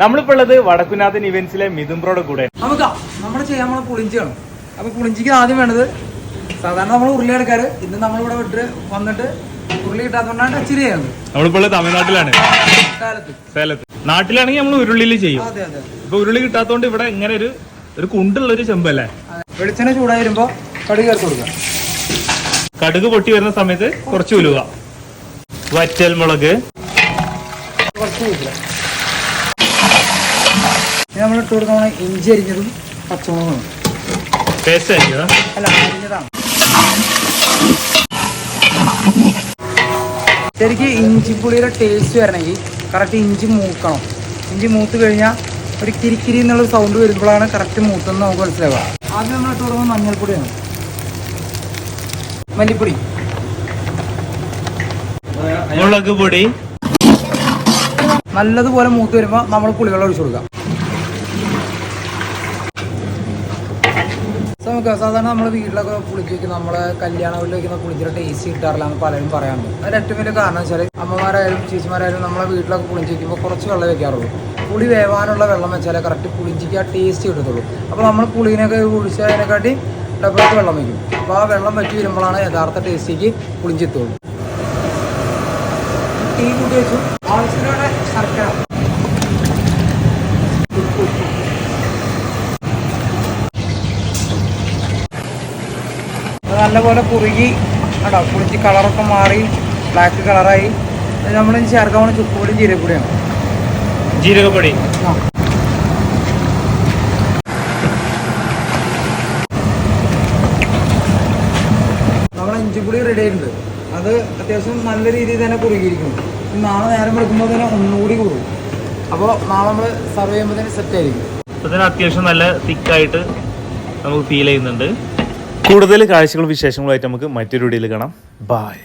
നമ്മളിപ്പോ ഉള്ളത് വടക്കുനാഥൻ ഇവന്റ്സിലെ മിഥുംബ്രോയുടെ കൂടെ. നമുക്ക് നമ്മുടെ ചെയ്യാൻ പോണ പുളിഞ്ചിയാണ്. അപ്പൊ പുളിഞ്ചിക്ക് ആദ്യം വേണ്ടത് സാധാരണ നമ്മൾ ഉരുളി എടുക്കാറ്. ഇന്ന് നമ്മളിവിടെ വിട്ട് വന്നിട്ട് ഉരുളി കിട്ടാത്തതുകൊണ്ടാണ് ടച്ച് ചെയ്യുന്നത്. നമ്മളിപ്പോ തമിഴ്നാട്ടിലാണ്. സ്ഥലത്ത് നാട്ടിലാണെങ്കിൽ നമ്മൾ ഉരുളിയിൽ ചെയ്യും. അതെ അതെ ഇപ്പൊ ഉരുളി കിട്ടാത്തോണ്ട് ഇവിടെ ഇങ്ങനെ ഒരു ഒരു കുണ്ടുള്ള ഒരു ചെമ്പല്ലേ വെളിച്ചെണ്ണ ചൂടായി വരുമ്പോ കടുക് ചേർത്ത് കൊടുക്കുക. കടുക് പൊട്ടി വരുന്ന സമയത്ത് കുറച്ച് ഉലുക വറ്റൽ മുളക്. കുറച്ച് കൂട്ടുക ഇനി നമ്മൾ ഇട്ട് കൊടുക്കുന്ന ഇഞ്ചി അരിഞ്ഞതും പച്ചമുളകും പേസ്റ്റ് അല്ല അരിഞ്ഞതാണ്. ശരിക്ക് ഇഞ്ചിപ്പുളിയുടെ ടേസ്റ്റ് വരണമെങ്കിൽ കറക്റ്റ് ഇഞ്ചി മൂക്കണം. ഇഞ്ചി മൂത്ത് കഴിഞ്ഞാൽ ഒരു കിരിക്കിരി എന്നുള്ള സൗണ്ട് വരുമ്പോഴാണ് കറക്റ്റ് മൂത്തെന്ന് നമുക്ക് മനസ്സിലാവുക. ആദ്യം നമ്മൾ ഇട്ട് കൊടുക്കുന്നത് മഞ്ഞൾപ്പൊടിയാണ്. മല്ലിപ്പൊടി. മുളക് പൊടി. നല്ലതുപോലെ മൂത്ത് വരുമ്പോൾ നമ്മൾ പുളിവെള്ളം ഒഴിച്ചു കൊടുക്കുക. സോ നമുക്ക് സാധാരണ നമ്മൾ വീട്ടിലൊക്കെ പുളിക്ക് നമ്മളെ കല്യാണ വീട്ടിൽ വയ്ക്കുന്ന പുളിച്ചിയുടെ ടേസ്റ്റ് കിട്ടാറില്ല എന്ന് പലരും പറയാറുണ്ട്. അതിന് ഏറ്റവും വലിയ കാരണം വെച്ചാൽ അമ്മമാരായാലും ചേച്ചിമാരായാലും നമ്മളെ വീട്ടിലൊക്കെ പുളിഞ്ചി വയ്ക്കുമ്പോൾ കുറച്ച് വെള്ളം വെക്കാറുള്ളൂ. പുളി വേവാനുള്ള വെള്ളം വെച്ചാലേ കറക്റ്റ് പുളിഞ്ചിക്ക് ആ ടേസ്റ്റ് കിട്ടത്തുള്ളൂ. അപ്പോൾ നമ്മൾ പുളിനൊക്കെ ഒഴിച്ചതിനെക്കാട്ടി ഡബിളായിട്ട് വെള്ളം വയ്ക്കും. അപ്പോൾ ആ വെള്ളം വറ്റി വരുമ്പോഴാണ് യഥാർത്ഥ ടേസ്റ്റിക്ക് പുളിഞ്ചി എത്തുള്ളൂ ടീ കൂട്ടി വെച്ചു. ആവശ്യത്തിനുള്ള നല്ലപോലെ കുറുകി കേട്ടോ കുളിച്ച് കളറൊക്കെ മാറി ബ്ലാക്ക് കളറായി. നമ്മൾ ചേർക്കാൻ പോകുന്ന ചുക്കുപൊടിയും ജീരകപ്പൊടിയാണ്. ജീരകപ്പൊടി. ആ. നമ്മളെ ഇഞ്ചിപ്പൊടി റെഡി ആയിട്ടുണ്ട്. അത് അത്യാവശ്യം നല്ല രീതിയിൽ തന്നെ കുറുകിയിരിക്കുന്നു. ഇനി നാളെ നേരം വെക്കുമ്പോൾ തന്നെ ഒന്നുകൂടി കുറുകും. അപ്പോൾ നാളെ നമ്മൾ സർവ് ചെയ്യുമ്പോൾ തന്നെ സെറ്റ് ആയിരിക്കും. അത്യാവശ്യം നല്ല തിക്കായിട്ട് നമുക്ക് ഫീൽ ചെയ്യുന്നുണ്ട്. കൂടുതൽ കാഴ്ചകളും വിശേഷങ്ങളുമായിട്ട് നമുക്ക് മറ്റൊരു വീഡിയോയിൽ കാണാം. ബൈ